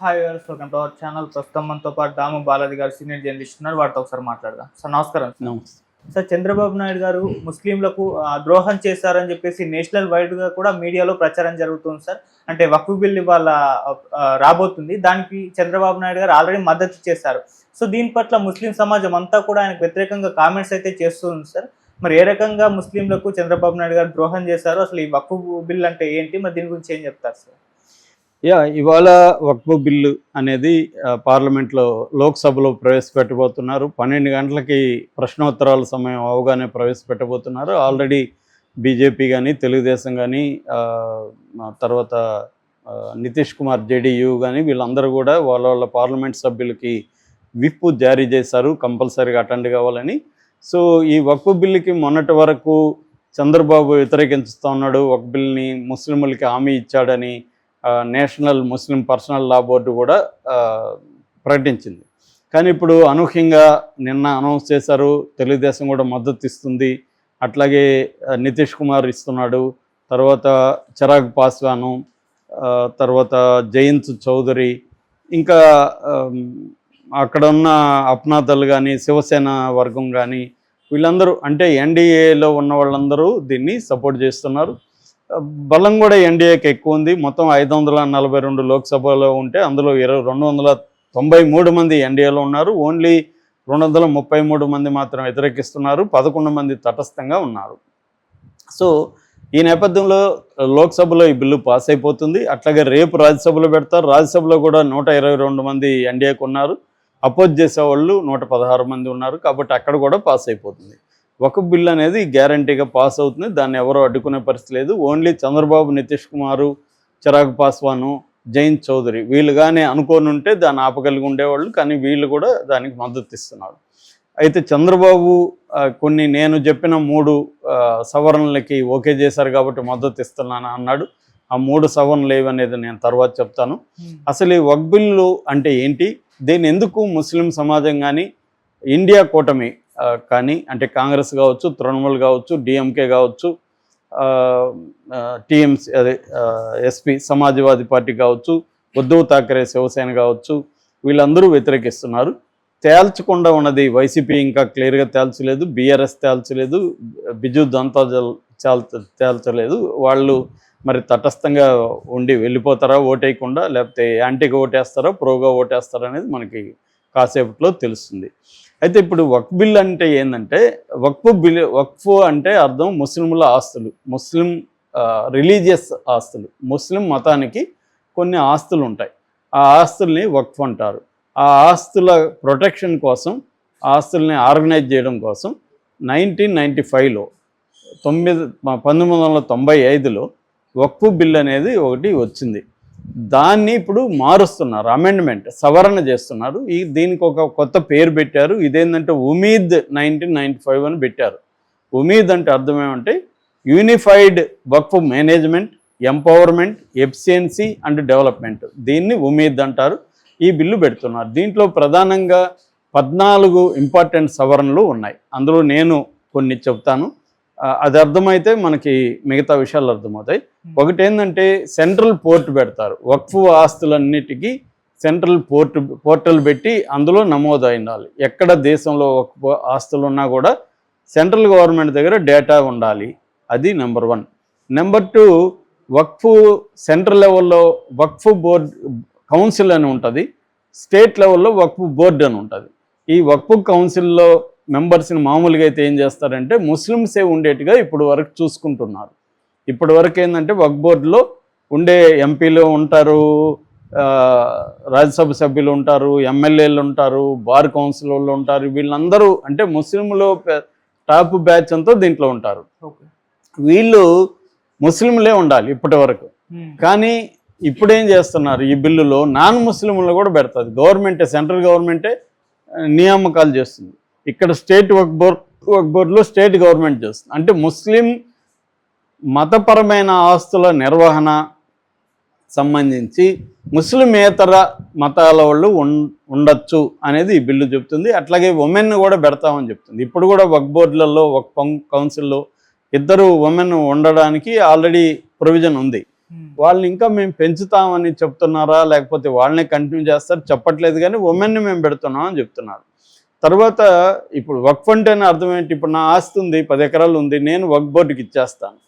Hi welcome to our channel ప్రస్తుతం మనతో పాటు దాము బాలాజీ గారు సీనియర్ జర్నలిస్ట్ ఉన్నారు. వారితో ఒకసారి మాట్లాడదాం. సార్ నమస్కారం సార్ చంద్రబాబు నాయుడు గారు ముస్లింలకు ద్రోహం చేశారని చెప్పేసి నేషనల్ వైడ్గా కూడా మీడియాలో ప్రచారం జరుగుతుంది సార్ అంటే వక్ఫ్ బిల్ ఇవాళ రాబోతుంది. దానికి చంద్రబాబు నాయుడు గారు ఆల్రెడీ మద్దతు చేశారు. సో దీని పట్ల ముస్లిం సమాజం అంతా కూడా ఆయనకు వ్యతిరేకంగా కామెంట్స్ అయితే చేస్తుంది సార్ మరి ఏ రకంగా ముస్లింలకు చంద్రబాబు నాయుడు గారు ద్రోహం చేశారు? అసలు ఈ వక్ఫ్ బిల్ అంటే ఏంటి? మరి దీని గురించి ఏం చెప్తారు సార్ యా ఇవాళ వక్ఫ్ బిల్లు అనేది పార్లమెంట్లో లోక్సభలో ప్రవేశపెట్టబోతున్నారు. పన్నెండు గంటలకి ప్రశ్నోత్తరాల సమయం అవగానే ప్రవేశపెట్టబోతున్నారు. ఆల్రెడీ బీజేపీ కానీ తెలుగుదేశం కానీ తర్వాత నితీష్ కుమార్ జేడీయూ కానీ వీళ్ళందరూ కూడా వాళ్ళ వాళ్ళ పార్లమెంట్ సభ్యులకి విప్ జారీ చేశారు. కంపల్సరీగా అటెండ్ కావాలని. సో ఈ వక్ఫ్ బిల్లుకి మొన్నటి వరకు చంద్రబాబు వ్యతిరేకించుతూ ఉన్నాడు. వక్ఫ్ బిల్ని ముస్లింలకి హామీ ఇచ్చాడని national Muslim personal law board కూడా ప్రకటించింది. కానీ ఇప్పుడు అనూహ్యంగా నిన్న అనౌన్స్ చేశారు తెలుగుదేశం కూడా మద్దతు ఇస్తుంది. అట్లాగే నితీష్ కుమార్ ఇస్తున్నాడు తర్వాత చిరాగ్ పాస్వాను తర్వాత జయంత్ చౌదరి ఇంకా అక్కడ ఉన్న అప్నాదల్ కానీ శివసేన వర్గం కానీ వీళ్ళందరూ అంటే ఎన్డీఏలో ఉన్న వాళ్ళందరూ దీన్ని సపోర్ట్ చేస్తున్నారు. బలం కూడా ఎన్డీఏకి ఎక్కువ ఉంది. మొత్తం ఐదు వందల నలభై రెండు లోక్సభలో ఉంటే అందులో ఇరవై రెండు వందల తొంభై మూడు మంది ఎన్డీఏలో ఉన్నారు. ఓన్లీ రెండు వందల ముప్పై మూడు మంది మాత్రం వ్యతిరేకిస్తున్నారు. పదకొండు మంది తటస్థంగా ఉన్నారు. సో ఈ నేపథ్యంలో లోక్సభలో ఈ బిల్లు పాస్ అయిపోతుంది. అట్లాగే రేపు రాజ్యసభలో పెడతారు. రాజ్యసభలో కూడా నూట ఇరవై రెండు మంది ఎన్డీఏకి ఉన్నారు. అపోజ్ చేసేవాళ్ళు నూట పదహారు మంది ఉన్నారు. కాబట్టి అక్కడ కూడా పాస్ అయిపోతుంది. ఒక బిల్ అనేది గ్యారంటీగా పాస్ అవుతుంది. దాన్ని ఎవరో అడ్డుకునే పరిస్థితి లేదు. ఓన్లీ చంద్రబాబు నితీష్ కుమారు చిరాగ్ పాస్వాను జయంత్ చౌదరి వీళ్ళు కానీ అనుకోని ఉంటే దాన్ని ఆపగలిగి ఉండేవాళ్ళు. కానీ వీళ్ళు కూడా దానికి మద్దతు ఇస్తున్నారు. అయితే చంద్రబాబు కొన్ని నేను చెప్పిన మూడు సవరణలకి ఓకే చేశారు కాబట్టి మద్దతు ఇస్తున్నాను అన్నాడు. ఆ మూడు సవరణలు ఏవనేది నేను తర్వాత చెప్తాను. అసలు ఈ వక్ బిల్లు అంటే ఏంటి? దీన్ని ఎందుకు ముస్లిం సమాజం కానీ ఇండియా కూటమి కానీ అంటే కాంగ్రెస్ కావచ్చు తృణమూల్ కావచ్చు డిఎంకే కావచ్చు టీఎంసీ అదే ఎస్పీ సమాజ్వాదీ పార్టీ కావచ్చు ఉద్ధవ్ థాకరే శివసేన కావచ్చు వీళ్ళందరూ వ్యతిరేకిస్తున్నారు. తేల్చకుండా ఉన్నది వైసీపీ ఇంకా క్లియర్గా తేల్చలేదు బీఆర్ఎస్ తేల్చలేదు బిజు దంతా తేల్చ తేల్చలేదు. వాళ్ళు మరి తటస్థంగా ఉండి వెళ్ళిపోతారా ఓటేయకుండా లేకపోతే యాంటీగా ఓటేస్తారా ప్రోగా ఓటేస్తారా అనేది మనకి కాసేపట్లో తెలుస్తుంది. అయితే ఇప్పుడు వక్ఫ్ బిల్ అంటే ఏంటంటే వక్ఫ్ బిల్ వక్ఫ్ అంటే అర్థం ముస్లింల ఆస్తులు ముస్లిం రిలీజియస్ ఆస్తులు ముస్లిం మతానికి కొన్ని ఆస్తులు ఉంటాయి. ఆ ఆస్తుల్ని వక్ఫ్ అంటారు. ఆ ఆస్తుల ప్రొటెక్షన్ కోసం ఆస్తుల్ని ఆర్గనైజ్ చేయడం కోసం నైన్టీన్ నైంటీ ఫైవ్లో తొమ్మిది పంతొమ్మిది వందల తొంభై ఐదులో వక్ఫ్ బిల్ అనేది ఒకటి వచ్చింది. దాన్ని ఇప్పుడు మారుస్తున్నారు అమెండ్మెంట్ సవరణ చేస్తున్నారు. ఈ దీనికి ఒక కొత్త పేరు పెట్టారు. ఇదేంటంటే ఉమీద్ నైన్టీన్ నైంటీ ఫైవ్ అని పెట్టారు. ఉమీద్ అంటే అర్థం ఏమంటే unified waqf management empowerment efficiency and development దీన్ని ఉమీద్ అంటారు. ఈ బిల్లు పెడుతున్నారు. దీంట్లో ప్రధానంగా పద్నాలుగు ఇంపార్టెంట్ సవరణలు ఉన్నాయి. అందులో నేను కొన్ని చెప్తాను. అది అర్థమైతే మనకి మిగతా విషయాలు అర్థమవుతాయి. ఒకటి ఏంటంటే సెంట్రల్ పోర్ట్ పెడతారు. వక్ఫ్ ఆస్తులన్నిటికీ సెంట్రల్ పోర్ట్ పోర్టల్ పెట్టి అందులో నమోదు ఉండాలి ఎక్కడ దేశంలో వక్ఫ్ ఆస్తులు ఉన్నా కూడా సెంట్రల్ గవర్నమెంట్ దగ్గర డేటా ఉండాలి. అది number one. Number two waqf central లెవెల్లో వక్ఫ్ బోర్డ్ కౌన్సిల్ అని ఉంటుంది. స్టేట్ లెవెల్లో వక్ఫ్ బోర్డు అని ఉంటుంది. ఈ వక్ఫ్ కౌన్సిల్లో మెంబర్స్ని మామూలుగా అయితే ఏం చేస్తారంటే ముస్లిమ్సే ఉండేట్టుగా ఇప్పుడు వరకు చూసుకుంటున్నారు. ఇప్పటి వరకు ఏంటంటే వక్ఫ్ బోర్డులో ఉండే ఎంపీలు ఉంటారు రాజ్యసభ సభ్యులు ఉంటారు ఎమ్మెల్యేలు ఉంటారు బార్ కౌన్సిల్ వాళ్ళు ఉంటారు వీళ్ళందరూ అంటే ముస్లింలో టాప్ బ్యాచ్ అంతా దీంట్లో ఉంటారు. వీళ్ళు ముస్లింలే ఉండాలి ఇప్పటి వరకు. కానీ ఇప్పుడు ఏం చేస్తున్నారు? ఈ బిల్లులో నాన్ ముస్లింలు కూడా పెడుతుంది గవర్నమెంటే సెంట్రల్ గవర్నమెంటే నియామకాలు చేస్తుంది. ఇక్కడ స్టేట్ వర్క్ బోర్డ్ వర్క్ బోర్డులో స్టేట్ గవర్నమెంట్ చేస్తుంది. అంటే ముస్లిం మతపరమైన ఆస్తుల నిర్వహణ సంబంధించి ముస్లిమేతర మతాల వాళ్ళు ఉండొచ్చు అనేది ఈ బిల్లు చెప్తుంది అట్లాగే ఉమెన్ కూడా పెడతామని చెప్తుంది ఇప్పుడు కూడా వక్ బోర్డులలో ఒక కౌన్సిల్లో ఇద్దరు ఉమెన్ ఉండడానికి ఆల్రెడీ ప్రొవిజన్ ఉంది. వాళ్ళని ఇంకా మేము పెంచుతామని చెప్తున్నారా? లేకపోతే వాళ్ళని కంటిన్యూ చేస్తారు? చెప్పట్లేదు కానీ ఉమెన్ని మేము పెడుతున్నాం అని చెప్తున్నారు. తర్వాత ఇప్పుడు వక్ఫ్ అంటేనే అర్థం ఏంటి? ఇప్పుడు నా ఆస్తి ఉంది పది ఎకరాలు ఉంది నేను వక్ బోర్డుకి ఇచ్చేస్తాను.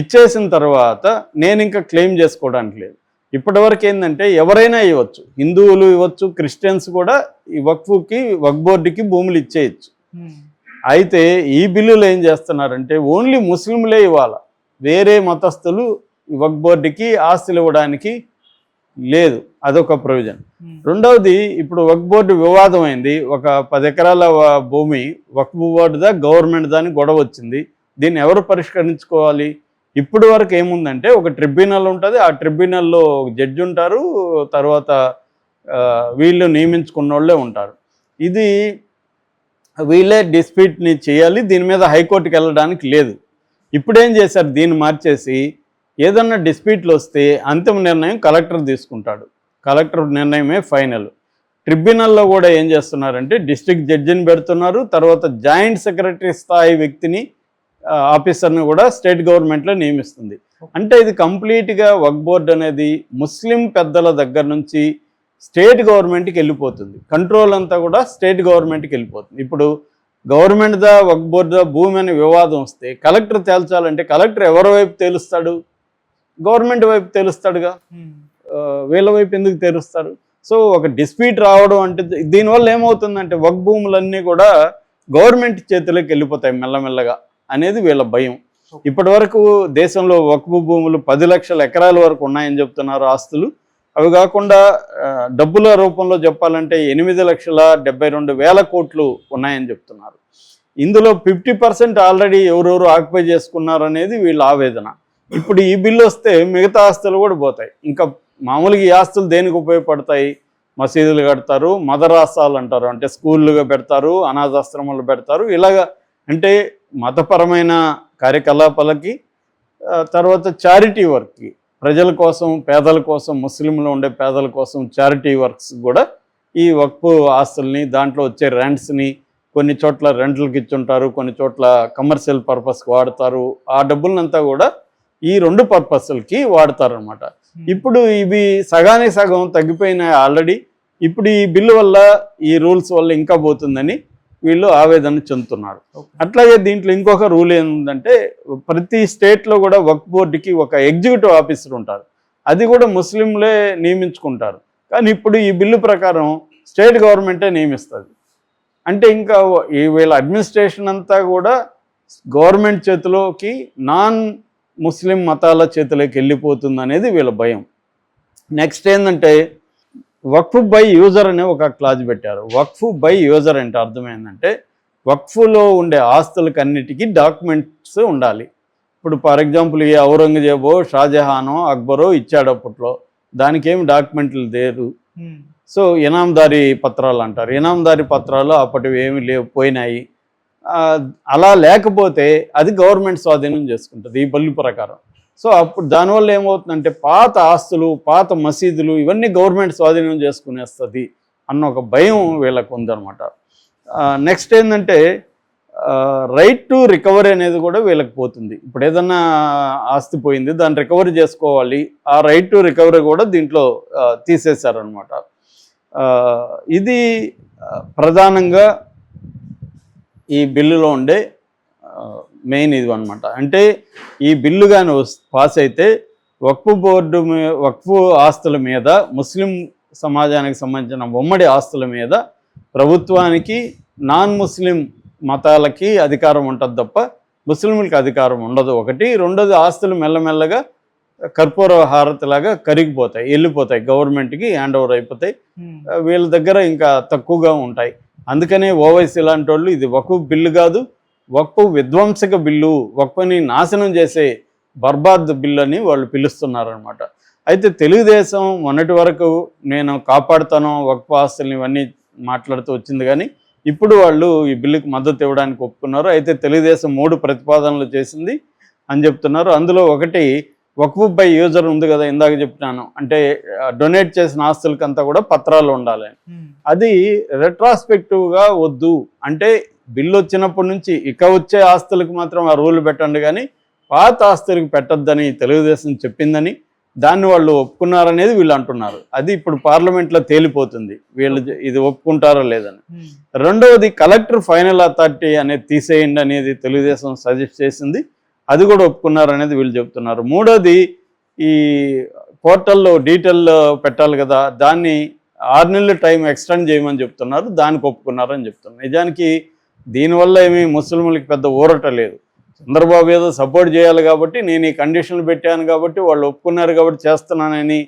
ఇచ్చేసిన తర్వాత నేను ఇంకా క్లెయిమ్ చేసుకోవడానికి లేదు. ఇప్పటివరకు ఏంటంటే ఎవరైనా ఇవ్వచ్చు. హిందువులు ఇవ్వచ్చు క్రిస్టియన్స్ కూడా ఈ వక్ఫ్కి వక్ బోర్డుకి భూములు ఇచ్చేయచ్చు. అయితే ఈ బిల్లులు ఏం చేస్తున్నారంటే ఓన్లీ ముస్లింలే ఇవ్వాలి. వేరే మతస్థులు ఈ వక్ బోర్డుకి ఆస్తులు ఇవ్వడానికి లేదు అదొక ప్రొవిజన్ రెండవది ఇప్పుడు వక్ బోర్డు వివాదం అయింది ఒక పది ఎకరాల భూమి వక్ బోర్డుదా గవర్నమెంట్ దాని గొడవ వచ్చింది. దీన్ని ఎవరు పరిష్కరించుకోవాలి? ఇప్పుడు వరకు ఏముందంటే ఒక ట్రిబ్యునల్ ఉంటుంది. ఆ ట్రిబ్యునల్లో జడ్జి ఉంటారు. తర్వాత వీళ్ళు నియమించుకున్న వాళ్ళే ఉంటారు. ఇది వీళ్ళే డిస్ప్యూట్ని చేయాలి. దీని మీద హైకోర్టుకి వెళ్ళడానికి లేదు. ఇప్పుడేం చేశారు? దీన్ని మార్చేసి ఏదన్నా డిస్ప్యూట్లు వస్తే అంతిమ నిర్ణయం కలెక్టర్ తీసుకుంటాడు. కలెక్టర్ నిర్ణయమే ఫైనల్. ట్రిబ్యునల్లో కూడా ఏం చేస్తున్నారంటే డిస్ట్రిక్ట్ జడ్జిని పెడుతున్నారు. తర్వాత జాయింట్ సెక్రటరీ స్థాయి వ్యక్తిని ఆఫీసర్ని కూడా స్టేట్ గవర్నమెంట్లో నియమిస్తుంది. అంటే ఇది కంప్లీట్గా వక్ బోర్డ్ అనేది ముస్లిం పెద్దల దగ్గర నుంచి స్టేట్ గవర్నమెంట్కి వెళ్ళిపోతుంది. కంట్రోల్ అంతా కూడా స్టేట్ గవర్నమెంట్కి వెళ్ళిపోతుంది. ఇప్పుడు గవర్నమెంట్ దా వక్ బోర్డు దా భూమి అనే వివాదం వస్తే కలెక్టర్ తేల్చాలంటే కలెక్టర్ ఎవరి వైపు తేలుస్తాడు? గవర్నమెంట్ వైపు తేలుస్తాడుగా. వీళ్ళ వైపు ఎందుకు తెరుస్తారు సో ఒక డిస్ప్యూట్ రావడం అంటే దీనివల్ల ఏమవుతుందంటే వక్ భూములన్నీ కూడా గవర్నమెంట్ చేతిలోకి వెళ్ళిపోతాయి మెల్లమెల్లగా అనేది వీళ్ళ భయం. ఇప్పటి వరకు దేశంలో వక్ఫ్ భూములు పది లక్షల ఎకరాల వరకు ఉన్నాయని చెప్తున్నారు ఆస్తులు. అవి కాకుండా డబ్బుల రూపంలో చెప్పాలంటే ఎనిమిది లక్షల డెబ్బై రెండు వేల కోట్లు ఉన్నాయని చెప్తున్నారు. ఇందులో ఫిఫ్టీ పర్సెంట్ ఆల్రెడీ ఎవరెవరు ఆక్యుపై చేసుకున్నారు అనేది వీళ్ళ ఆవేదన. ఇప్పుడు ఈ బిల్లు వస్తే మిగతా ఆస్తులు కూడా పోతాయి. ఇంకా మామూలుగా ఈ ఆస్తులు దేనికి ఉపయోగపడతాయి? మసీదులు కడతారు మదరాసాలు అంటారు. అంటే స్కూళ్ళుగా పెడతారు అనాథాశ్రమాలు పెడతారు. ఇలాగ అంటే మతపరమైన కార్యకలాపాలకి తర్వాత చారిటీ వర్క్కి ప్రజల కోసం పేదల కోసం ముస్లింలు ఉండే పేదల కోసం చారిటీ వర్క్స్ కూడా ఈ వక్ఫ్ ఆస్తుల్ని దాంట్లో వచ్చే రెంట్స్ని కొన్ని చోట్ల రెంట్లకు ఇచ్చుంటారు కొన్ని చోట్ల కమర్షియల్ పర్పస్కి వాడతారు. ఆ డబ్బులనంతా కూడా ఈ రెండు పర్పస్లకి వాడతారు అనమాట ఇప్పుడు ఇవి సగానికి సగం తగ్గిపోయినాయి ఆల్రెడీ. ఇప్పుడు ఈ బిల్లు వల్ల ఈ రూల్స్ వల్ల ఇంకా పోతుందని వీళ్ళు ఆవేదన చెందుతున్నారు. అట్లాగే దీంట్లో ఇంకొక రూల్ ఏంటంటే ప్రతి స్టేట్లో కూడా వక్ బోర్డుకి ఒక ఎగ్జిక్యూటివ్ ఆఫీసర్ ఉంటారు. అది కూడా ముస్లింలే నియమించుకుంటారు. కానీ ఇప్పుడు ఈ బిల్లు ప్రకారం స్టేట్ గవర్నమెంటే నియమిస్తుంది. అంటే ఇంకా ఈ వీళ్ళ అడ్మినిస్ట్రేషన్ అంతా కూడా గవర్నమెంట్ చేతిలోకి నాన్ ముస్లిం మతాల చేతిలోకి వెళ్ళిపోతుంది అనేది వీళ్ళ భయం. నెక్స్ట్ ఏంటంటే వక్ఫ్ బై యూజర్ అనే ఒక క్లాజ్ పెట్టారు. వక్ఫ్ బై యూజర్ అంటే అర్థం ఏంటంటే వక్ఫ్లో ఉండే ఆస్తులకు అన్నిటికీ డాక్యుమెంట్స్ ఉండాలి. ఇప్పుడు ఫర్ ఎగ్జాంపుల్ ఈ ఔరంగజేబో షాజహానో అక్బరో ఇచ్చాడు అప్పట్లో. దానికి ఏమి డాక్యుమెంట్లు లేరు. సో ఇనాందారి పత్రాలు అంటారు. ఇనాందారి పత్రాలు అప్పటివి ఏమి లేవు పోయినాయి. అలా లేకపోతే అది గవర్నమెంట్ స్వాధీనం చేసుకుంటుంది ఈ బల్లు ప్రకారం. సో అప్పుడు దానివల్ల ఏమవుతుందంటే పాత ఆస్తులు పాత మసీదులు ఇవన్నీ గవర్నమెంట్ స్వాధీనం చేసుకునేస్తుంది అన్న ఒక భయం వీళ్ళకు ఉందన్నమాట. నెక్స్ట్ ఏంటంటే రైట్ టు రికవరీ అనేది కూడా వీళ్ళకి పోతుంది. ఇప్పుడు ఏదన్నా ఆస్తి పోయింది దాన్ని రికవరీ చేసుకోవాలి. ఆ రైట్ టు రికవరీ కూడా దీంట్లో తీసేశారనమాట ఇది ప్రధానంగా ఈ బిల్లులో ఉండే మెయిన్ ఇది అనమాట అంటే ఈ బిల్లు కానీ పాస్ అయితే వక్ఫ్ బోర్డు మీ- వక్ఫ్ ఆస్తుల మీద ముస్లిం సమాజానికి సంబంధించిన ఉమ్మడి ఆస్తుల మీద ప్రభుత్వానికి నాన్ ముస్లిం మతాలకి అధికారం ఉంటుంది తప్ప ముస్లింలకి అధికారం ఉండదు. ఒకటి రెండోది ఆస్తులు మెల్లమెల్లగా కర్పూర హారతిలాగా కరిగిపోతాయి వెళ్ళిపోతాయి గవర్నమెంట్కి హ్యాండ్ ఓవర్ అయిపోతాయి. వీళ్ళ దగ్గర ఇంకా తక్కువగా ఉంటాయి. అందుకనే ఓవైసీ లాంటి వాళ్ళు ఇది వక్ఫ్ బిల్లు కాదు వక్ఫ్ విధ్వంసక బిల్లు వక్ఫ్ని నాశనం చేసే బర్బాద్ బిల్లు అని వాళ్ళు పిలుస్తున్నారనమాట అయితే తెలుగుదేశం మొన్నటి వరకు నేను కాపాడుతాను వక్ఫ్ ఆస్తుల్ని ఇవన్నీ మాట్లాడుతూ వచ్చింది కానీ ఇప్పుడు వాళ్ళు ఈ బిల్లుకి మద్దతు ఇవ్వడానికి ఒప్పుకున్నారు. అయితే తెలుగుదేశం మూడు ప్రతిపాదనలు చేసింది అని చెప్తున్నారు. అందులో ఒకటి వక్ఫ్ బై యూజర్ ఉంది కదా ఇందాక చెప్పినాను. అంటే డొనేట్ చేసిన ఆస్తులకంతా కూడా పత్రాలు ఉండాలి. అది రెట్రాస్పెక్టివ్గా వద్దు. అంటే బిల్లు వచ్చినప్పటి నుంచి ఇక వచ్చే ఆస్తులకు మాత్రం ఆ రూల్ పెట్టండి కానీ పాత ఆస్తులకు పెట్టొద్దని తెలుగుదేశం చెప్పిందని దాన్ని వాళ్ళు ఒప్పుకున్నారనేది వీళ్ళు అంటున్నారు. అది ఇప్పుడు పార్లమెంట్లో తేలిపోతుంది. వీళ్ళు ఇది ఒప్పుకుంటారో లేదని. రెండవది కలెక్టర్ ఫైనల్ అథారిటీ అనేది తీసేయండి అనేది తెలుగుదేశం సజెస్ట్ చేసింది. అది కూడా ఒప్పుకున్నారు అనేది వీళ్ళు చెప్తున్నారు మూడోది ఈ పోర్టల్లో డీటెయిల్ పెట్టాలి కదా దాన్ని ఆరు నెలలు టైం ఎక్స్టెండ్ చేయమని చెప్తున్నారు దానికి ఒప్పుకున్నారని చెప్తున్నారు. నిజానికి దీనివల్ల ఏమీ ముస్లింలకి పెద్ద ఊరట లేదు. చంద్రబాబు ఏదో సపోర్ట్ చేయాలి కాబట్టి నేను ఈ కండిషన్లు పెట్టాను కాబట్టి వాళ్ళు ఒప్పుకున్నారు కాబట్టి చేస్తున్నానని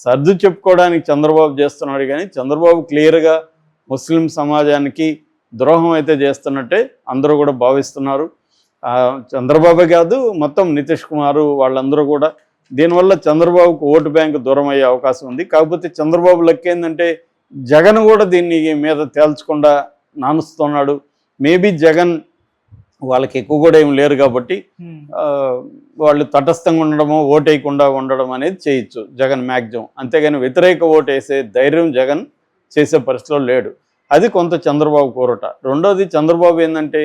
సర్దు చెప్పుకోవడానికి చంద్రబాబు చేస్తున్నాడు కానీ చంద్రబాబు క్లియర్గా ముస్లిం సమాజానికి ద్రోహం అయితే చేస్తున్నట్టే అందరూ కూడా భావిస్తున్నారు. చంద్రబాబు కాదు మొత్తం నితీష్ కుమార్ వాళ్ళందరూ కూడా దీనివల్ల చంద్రబాబుకు ఓటు బ్యాంకు దూరం అయ్యే అవకాశం ఉంది. కాకపోతే చంద్రబాబు లెక్క ఏంటంటే జగన్ కూడా దీన్ని మీద తేల్చకుండా నానుస్తున్నాడు. మేబీ జగన్ వాళ్ళకి ఎక్కువ కూడా ఏం లేరు కాబట్టి వాళ్ళు తటస్థంగా ఉండడము ఓటేయకుండా ఉండడం అనేది చేయొచ్చు జగన్ మ్యాక్సిమం అంతేగాని వ్యతిరేక ఓటు వేసే ధైర్యం జగన్ చేసే పరిస్థితిలో లేడు. అది కొంత చంద్రబాబు కోరట. రెండోది చంద్రబాబు ఏంటంటే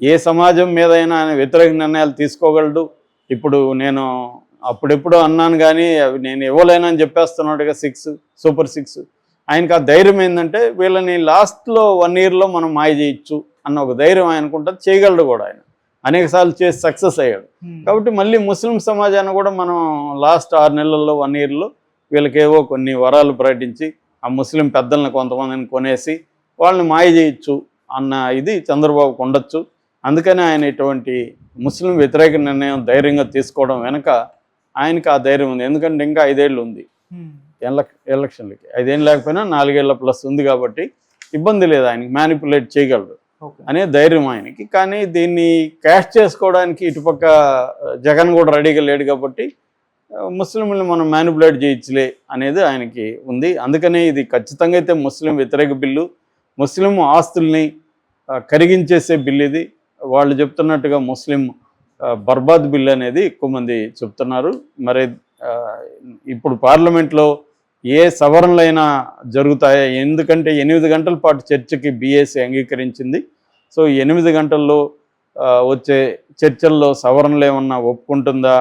ఏ సమాజం మీద అయినా ఆయన వ్యతిరేక నిర్ణయాలు తీసుకోగలడు? ఇప్పుడు నేను అప్పుడెప్పుడు అన్నాను కానీ అవి నేను ఇవ్వలేనని చెప్పేస్తున్నాడుగా సిక్స్ సూపర్ సిక్స్. ఆయనకు ఆ ధైర్యం ఏంటంటే వీళ్ళని లాస్ట్లో వన్ ఇయర్లో మనం మాయ చేయొచ్చు అన్న ఒక ధైర్యం ఆయనకుంటుంది చేయగలడు కూడా ఆయన. అనేక సార్లు చేసి సక్సెస్ అయ్యాడు. కాబట్టి మళ్ళీ ముస్లిం సమాజాన్ని కూడా మనం లాస్ట్ ఆరు నెలల్లో వన్ ఇయర్లో వీళ్ళకేవో కొన్ని వరాలు ప్రకటించి ఆ ముస్లిం పెద్దల్ని కొంతమందిని కొనేసి వాళ్ళని మాయ చేయొచ్చు అన్న ఇది చంద్రబాబుకు ఉండొచ్చు. అందుకని ఆయన ఇటువంటి ముస్లిం వ్యతిరేక నిర్ణయం ధైర్యంగా తీసుకోవడం వెనక ఆయనకి ఆ ధైర్యం ఉంది. ఎందుకంటే ఇంకా ఐదేళ్ళు ఉంది. ఎలక్షన్లకి. ఐదేళ్ళు లేకపోయినా నాలుగేళ్ళ ప్లస్ ఉంది కాబట్టి ఇబ్బంది లేదు ఆయనకి. మ్యానిపులేట్ చేయగలడు. ఓకే. అనే ధైర్యం ఆయనకి. కానీ దీన్ని క్యాష్ చేసుకోవడానికి ఇటుపక్క జగన్ కూడా రెడీగా లేడు కాబట్టి ఆ, ముస్లింలను మనం మ్యానిపులేట్ చేయొచ్చులే అనేది ఆయనకి ఉంది. అందుకనే ఇది ఖచ్చితంగా అయితే ముస్లిం వ్యతిరేక బిల్లు ముస్లిం ఆస్తుల్ని కరిగించేసే బిల్ ఇది. వాళ్ళు చెప్తున్నట్టుగా ముస్లిం బర్బాద్ బిల్ అనేది ఎక్కువ మంది చెప్తున్నారు. మరి ఇప్పుడు పార్లమెంట్లో ఏ సవరణలైనా జరుగుతాయా? ఎందుకంటే ఎనిమిది గంటల పాటు చర్చకి బీఎస్సీ అంగీకరించింది. సో ఎనిమిది గంటల్లో వచ్చే చర్చల్లో సవరణలు ఏమన్నా ఒప్పుకుంటుందా?